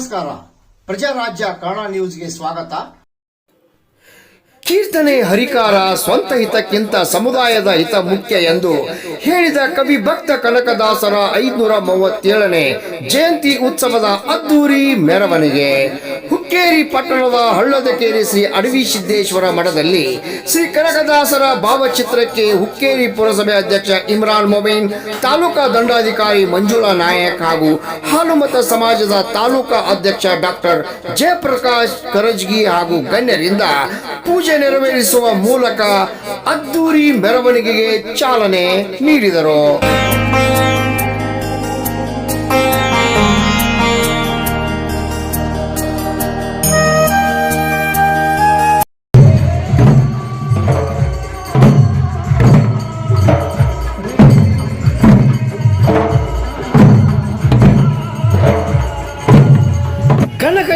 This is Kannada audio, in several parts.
ನಮಸ್ಕಾರ. ಪ್ರಜಾರಾಜ್ಯ ಕನ್ನಡ ನ್ಯೂಸ್ಗೆ ಸ್ವಾಗತ. ಕೀರ್ತನೆ ಹರಿಕಾರ ಸ್ವಂತ ಹಿತಕ್ಕಿಂತ ಸಮುದಾಯದ ಹಿತ ಮುಖ್ಯ ಎಂದು ಹೇಳಿದ ಕವಿ ಭಕ್ತ ಕನಕದಾಸರ ಐದುನೂರ ಮೂವತ್ತೇಳನೇ ಜಯಂತಿ ಉತ್ಸವದ ಅದ್ದೂರಿ ಮೆರವಣಿಗೆ. ಹುಕ್ಕೇರಿ ಪಟ್ಟಣದ ಹಳ್ಳದಕೇರಿ ಶ್ರೀ ಅಡವಿ ಸಿದ್ದೇಶ್ವರ ಮಠದಲ್ಲಿ ಶ್ರೀ ಕನಕದಾಸರ ಭಾವಚಿತ್ರಕ್ಕೆ ಹುಕ್ಕೇರಿ ಪುರಸಭೆ ಅಧ್ಯಕ್ಷ ಇಮ್ರಾನ್ ಮೊಬೈನ್, ತಾಲೂಕಾ ದಂಡಾಧಿಕಾರಿ ಮಂಜುಳಾ ನಾಯಕ್ ಹಾಗೂ ಹಾಲುಮತ ಸಮಾಜದ ತಾಲೂಕಾ ಅಧ್ಯಕ್ಷ ಡಾಕ್ಟರ್ ಜಯಪ್ರಕಾಶ್ ಕರಜ್ಗಿ ಹಾಗೂ ಗಣ್ಯರಿಂದ ಪೂಜೆ ನೆರವೇರಿಸುವ ಮೂಲಕ ಅದ್ದೂರಿ ಮೆರವಣಿಗೆಗೆ ಚಾಲನೆ ನೀಡಿದರು.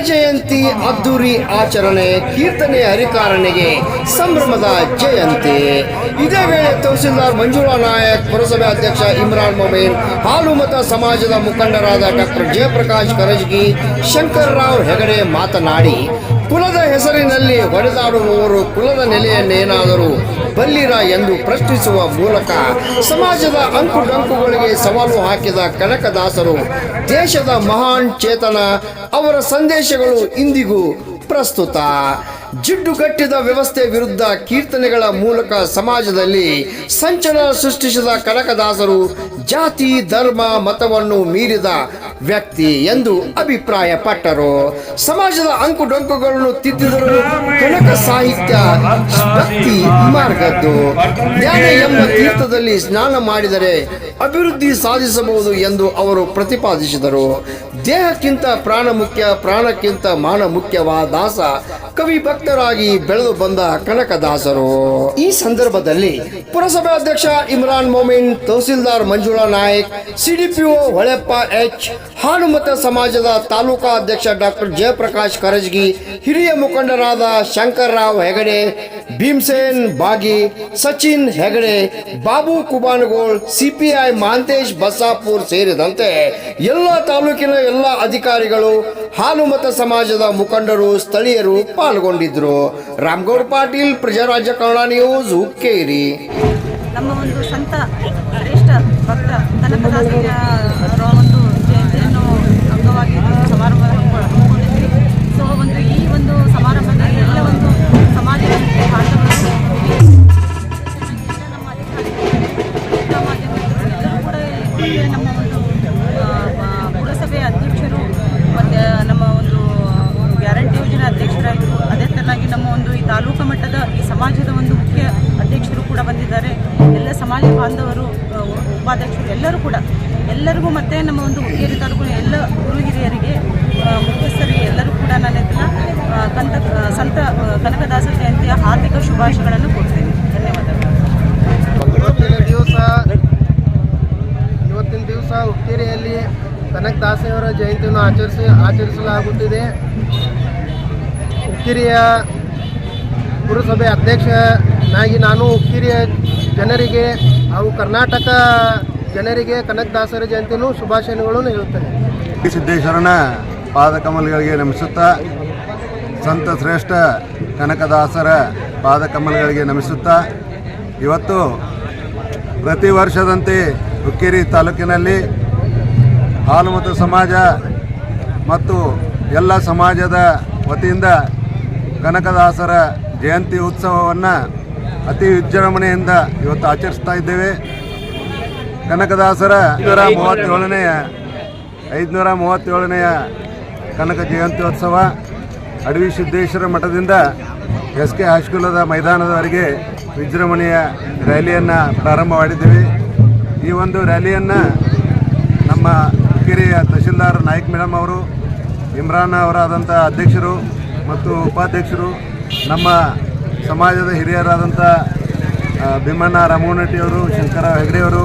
ಜಯಂತಿ ಅದ್ದೂರಿ ಆಚರಣೆ ಕೀರ್ತನೆ ಹರಿಕಾರನಿಗೆ ಸಂಭ್ರಮದ ಜಯಂತಿ. ಇದೇ ವೇಳೆ ತಹಸೀಲ್ದಾರ್ ಮಂಜುಳಾ ನಾಯಕ್, ಪುರಸಭೆ ಅಧ್ಯಕ್ಷ ಇಮ್ರಾನ್ ಮೊಬೈನ್ ಹಾಲುಮತ ಸಮಾಜದ ಮುಖಂಡರಾದ ಡಾಕ್ಟರ್ ಜಯಪ್ರಕಾಶ್ ಕರಜ್ಗಿ ಶಂಕರ್ರಾವ್ ಹೆಗಡೆ ಮಾತನಾಡಿ ಕುಲದ ಹೆಸರಿನಲ್ಲಿ ಹೊಡೆದಾಡುವವರು ಕುಲದ ನೆಲೆಯನ್ನೇನಾದರೂ ಬಲ್ಲಿರ ಎಂದು ಪ್ರಶ್ನಿಸುವ ಮೂಲಕ ಸಮಾಜದ ಅಂಕು ಡಂಕುಗಳಿಗೆ ಸವಾಲು ಹಾಕಿದ ಕನಕದಾಸರು ದೇಶದ ಮಹಾನ್ ಚೇತನ ಅವರ ಸಂದೇಶಗಳು ಇಂದಿಗೂ ಪ್ರಸ್ತುತ. ಜಿಡ್ಡುಗಟ್ಟಿದ ವ್ಯವಸ್ಥೆ ವಿರುದ್ಧ ಕೀರ್ತನೆಗಳ ಮೂಲಕ ಸಮಾಜದಲ್ಲಿ ಸಂಚಲನ ಸೃಷ್ಟಿಸಿದ ಕನಕದಾಸರು ಜಾತಿ, ಧರ್ಮ, ಮತವನ್ನು ಮೀರಿದ ವ್ಯಕ್ತಿ ಎಂದು ಅಭಿಪ್ರಾಯಪಟ್ಟರು. ಸಮಾಜದ ಅಂಕುಡೊಂಕುಗಳನ್ನು ತಿದ್ದಿದರು ಕನಕ ಸಾಹಿತ್ಯ ಭಕ್ತಿ ಮಾರ್ಗದ್ದು. ಜ್ಞಾನ ಎಂಬ ತೀರ್ಥದಲ್ಲಿ ಸ್ನಾನ ಮಾಡಿದರೆ ಅಭಿವೃದ್ಧಿ ಸಾಧಿಸಬಹುದು ಎಂದು ಅವರು ಪ್ರತಿಪಾದಿಸಿದರು. ದೇಹಕ್ಕಿಂತ ಪ್ರಾಣ ಮುಖ್ಯ, ಪ್ರಾಣಕ್ಕಿಂತ ಮಾನ ಮುಖ್ಯವಾದ ದಾಸ, ಕವಿ ಭಕ್ತರಾಗಿ ಬೆಳೆದು ಬಂದ ಕನಕದಾಸರು ಈ ಸಂದರ್ಭದಲ್ಲಿ ಪುರಸಭೆ ಅಧ್ಯಕ್ಷ ಇಮ್ರಾನ್ ಮೊಮಿನ್, ತಹಸೀಲ್ದಾರ್ ಮಂಜುಳಾ ನಾಯಕ್ ಸಿಡಿಪಿಒ ಹೊಳೆಪ್ಪ ಎಚ್, ಹಾನುಮತ ಸಮಾಜದ ತಾಲೂಕಾ ಅಧ್ಯಕ್ಷ ಡಾಕ್ಟರ್ ಜಯಪ್ರಕಾಶ್ ಕರಜ್ಗಿ, ಹಿರಿಯ ಮುಖಂಡರಾದ ಶಂಕರ್ರಾವ್ ಹೆಗಡೆ ಭೀಮ್ಸೇನ್, ಬಾಗಿ, ಸಚಿನ್ ಹೆಗಡೆ, ಬಾಬು ಕುಬಾನಗೋಳ್, ಸಿಪಿಐ, ಮಾಂತೇಶ್, ಬಸಾಪುರ್ ಸೇರಿದಂತೆ ಎಲ್ಲ ತಾಲೂಕಿನ ಎಲ್ಲ ಅಧಿಕಾರಿಗಳು ಹಾಲುಮತ ಸಮಾಜದ ಮುಖಂಡರು, ಸ್ಥಳೀಯರು ಪಾಲ್ಗೊಂಡಿದ್ರು. ರಾಮಗೌಡ್ ಪಾಟೀಲ್, ಪ್ರಜಾರಾಜ್ಯ ಕನ್ನಡ ನ್ಯೂಸ್, ಹುಕ್ಕೇರಿ. ನಮ್ಮ ಒಂದು ಸಂತ, ಶ್ರೇಷ್ಠ ಭಕ್ತ ಒಂದು ಜಯಂತಿಯನ್ನು ಅಂಗವಾಗಿ ಸಮಾರಂಭ ಹಮ್ಮಿಕೊಂಡಿದ್ವಿ. ಸೊ ಒಂದು ಈ ಒಂದು ಸಮಾರಂಭದಲ್ಲಿ ಎಲ್ಲ ಒಂದು ಸಮಾಜ ಬಾಂಧವರು ಉಪಾಧ್ಯಕ್ಷರು ಎಲ್ಲರೂ ಕೂಡ, ಎಲ್ಲರಿಗೂ ಮತ್ತೆ ನಮ್ಮ ಒಂದು ಹುಡುಗಿಯರಿ ತಾಲೂಕು ಎಲ್ಲ ಗುರು ಹಿರಿಯರಿಗೆ ಮುಖ್ಯಸ್ಥರಿಗೆ ಎಲ್ಲರೂ ಕೂಡ ನಾನು ಇದನ್ನ ಕಂತ ಸಂತ ಕನಕದಾಸ ಜಯಂತಿಯ ಹಾರ್ದಿಕ ಶುಭಾಶಯಗಳನ್ನು ಕೊಡ್ತೀನಿ ಧನ್ಯವಾದಗಳು. ದಿವಸ, ಇವತ್ತಿನ ದಿವಸ ಕನಕದಾಸೆಯವರ ಜಯಂತಿಯನ್ನು ಆಚರಿಸಿ, ಆಚರಿಸಲಾಗುತ್ತಿದೆ. ಹುಕ್ಕೇರಿಯ ಪುರಸಭೆ ಅಧ್ಯಕ್ಷನಾಗಿ ನಾನು ಹುಕ್ಕೇರಿಯ ಜನರಿಗೆ ಹಾಗೂ ಕರ್ನಾಟಕ ಜನರಿಗೆ ಕನಕದಾಸರ ಜಯಂತಿನೂ ಶುಭಾಶಯಗಳನ್ನು ಹೇಳುತ್ತೇನೆ. ಸಿದ್ದೇಶ್ವರನ ಪಾದಕಮಲಗಳಿಗೆ ನಮಿಸುತ್ತಾ ಸಂತ ಶ್ರೇಷ್ಠ ಕನಕದಾಸರ ಪಾದಕಮಲಗಳಿಗೆ ನಮಿಸುತ್ತಾ ಇವತ್ತು ಪ್ರತಿ ವರ್ಷದಂತೆ ಹುಕ್ಕೇರಿ ತಾಲೂಕಿನಲ್ಲಿ ಹಾಲುಮತ ಸಮಾಜ ಮತ್ತು ಎಲ್ಲ ಸಮಾಜದ ವತಿಯಿಂದ ಕನಕದಾಸರ ಜಯಂತಿ ಉತ್ಸವವನ್ನು ಅತಿ ವಿಜೃಂಭಣೆಯಿಂದ ಇವತ್ತು ಆಚರಿಸ್ತಾ ಇದ್ದೇವೆ. ಕನಕದಾಸರ ಐನೂರ ಮೂವತ್ತೇಳನೆಯ ಐದುನೂರ ಮೂವತ್ತೇಳನೆಯ ಕನಕ ಜಯಂತ್ಯೋತ್ಸವ ಅಡವಿ ಸಿದ್ದೇಶ್ವರ ಮಠದಿಂದ ಎಸ್ ಕೆ ಹೈಸ್ಕೂಲದ ಮೈದಾನದವರೆಗೆ ವಿಜೃಂಭಣೆಯ ರ್ಯಾಲಿಯನ್ನು ಪ್ರಾರಂಭ ಮಾಡಿದ್ದೀವಿ ಈ ಒಂದು ರ್ಯಾಲಿಯನ್ನು ನಮ್ಮ ಕಿರಿಯ ತಹಶೀಲ್ದಾರ್ ನಾಯ್ಕ್ ಮೇಡಮ್ ಅವರು, ಇಮ್ರಾನ್ ಅವರಾದಂಥ ಅಧ್ಯಕ್ಷರು ಮತ್ತು ಉಪಾಧ್ಯಕ್ಷರು, ನಮ್ಮ ಸಮಾಜದ ಹಿರಿಯರಾದಂಥ ಭೀಮಣ್ಣ ರಾಮೋನಟ್ಟಿಯವರು ಶಂಕರ ಹೆಗಡೆಯವರು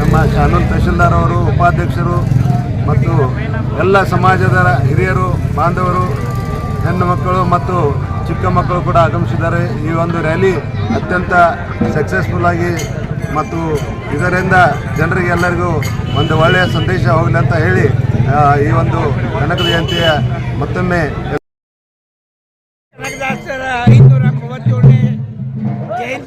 ನಮ್ಮ ಕಾನೂನು ತಹಶೀಲ್ದಾರ್ ಅವರು, ಉಪಾಧ್ಯಕ್ಷರು ಮತ್ತು ಎಲ್ಲ ಸಮಾಜದ ಹಿರಿಯರು, ಬಾಂಧವರು, ಹೆಣ್ಣು ಮಕ್ಕಳು ಮತ್ತು ಚಿಕ್ಕ ಮಕ್ಕಳು ಕೂಡ ಆಗಮಿಸಿದ್ದಾರೆ. ಈ ಒಂದು ರ್ಯಾಲಿ ಅತ್ಯಂತ ಸಕ್ಸಸ್ಫುಲ್ ಆಗಿ ಮತ್ತು ಇದರಿಂದ ಜನರಿಗೆ ಎಲ್ಲರಿಗೂ ಒಂದು ಒಳ್ಳೆಯ ಸಂದೇಶ ಹೋಗಲಿ ಅಂತ ಹೇಳಿ ಈ ಒಂದು ಕನಕ ಜಯಂತಿಯ ಮತ್ತೊಮ್ಮೆ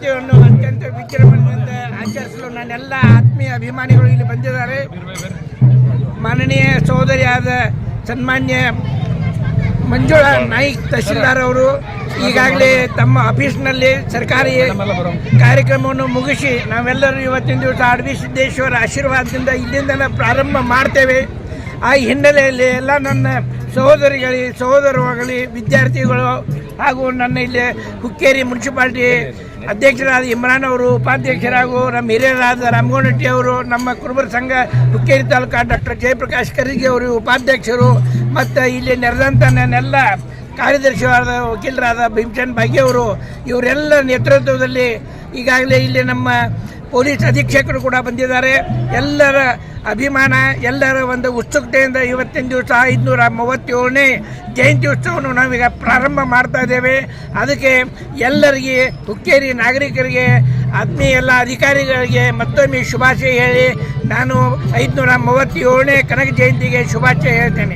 ಜಯಂತಿಯನ್ನು ಅತ್ಯಂತ ವಿಜೃಂಭಣೆಯಿಂದ ಆಚರಿಸಲು ನನ್ನೆಲ್ಲ ಆತ್ಮೀಯ ಅಭಿಮಾನಿಗಳು ಇಲ್ಲಿ ಬಂದಿದ್ದಾರೆ. ಮಾನನೀಯ ಸಹೋದರಿಯಾದ ಸನ್ಮಾನ್ಯ ಮಂಜುಳಾ ನಾಯ್ಕ್ ತಹಶೀಲ್ದಾರ್ ಅವರು ಈಗಾಗಲೇ ತಮ್ಮ ಆಫೀಸ್ನಲ್ಲಿ ಸರ್ಕಾರಿ ಕಾರ್ಯಕ್ರಮವನ್ನು ಮುಗಿಸಿ ನಾವೆಲ್ಲರೂ ಇವತ್ತಿನ ದಿವಸ ಆಡವಿ ಸಿದ್ದೇಶ್ವರ ಆಶೀರ್ವಾದದಿಂದ ಇಲ್ಲಿಂದ ಪ್ರಾರಂಭ ಮಾಡ್ತೇವೆ. ಆ ಹಿನ್ನೆಲೆಯಲ್ಲಿ ಎಲ್ಲ ನನ್ನ ಸಹೋದರಿಗಳಿ, ಸಹೋದರವಾಗಲಿ, ವಿದ್ಯಾರ್ಥಿಗಳು ಹಾಗೂ ನನ್ನ ಇಲ್ಲಿ ಹುಕ್ಕೇರಿ ಮುನ್ಸಿಪಾಲ್ಟಿ ಅಧ್ಯಕ್ಷರಾದ ಇಮ್ರಾನ್ ಅವರು, ಉಪಾಧ್ಯಕ್ಷರಾಗು ನಮ್ಮ ಹಿರಿಯರಾದ ರಾಮಗೌಡಟ್ಟಿ ಅವರು, ನಮ್ಮ ಕುರುಬರ ಸಂಘ ಹುಕ್ಕೇರಿ ತಾಲೂಕಾ ಡಾಕ್ಟರ್ ಜಯಪ್ರಕಾಶ್ ಖರ್ಗೆ ಅವರು, ಉಪಾಧ್ಯಕ್ಷರು, ಮತ್ತು ಇಲ್ಲಿ ನೆರೆದಂಥ ನನ್ನೆಲ್ಲ ಕಾರ್ಯದರ್ಶಿಯಾದ ವಕೀಲರಾದ ಭೀಮಚಂದ್ ಭಾಗ್ಯವರು ಇವರೆಲ್ಲ ನೇತೃತ್ವದಲ್ಲಿ ಈಗಾಗಲೇ ಇಲ್ಲಿ ನಮ್ಮ ಪೊಲೀಸ್ ಅಧೀಕ್ಷಕರು ಕೂಡ ಬಂದಿದ್ದಾರೆ. ಎಲ್ಲರ ಅಭಿಮಾನ ಎಲ್ಲರ ಒಂದು ಉತ್ಸುಕತೆಯಿಂದ ಇವತ್ತಿನ ದಿವಸ ಐದುನೂರ ಮೂವತ್ತೇಳನೇ ಜಯಂತಿ ಉತ್ಸವವನ್ನು ನಾವೀಗ ಪ್ರಾರಂಭ ಮಾಡ್ತಾ ಇದ್ದೇವೆ. ಅದಕ್ಕೆ ಎಲ್ಲರಿಗೆ, ಹುಕ್ಕೇರಿ ನಾಗರಿಕರಿಗೆ, ಆತ್ಮೀಯ ಎಲ್ಲ ಅಧಿಕಾರಿಗಳಿಗೆ ಮತ್ತೊಮ್ಮೆ ಶುಭಾಶಯ ಹೇಳಿ ನಾನು ಐದುನೂರ ಮೂವತ್ತೇಳನೇ ಕನಕ ಜಯಂತಿಗೆ ಶುಭಾಶಯ ಹೇಳ್ತೇನೆ.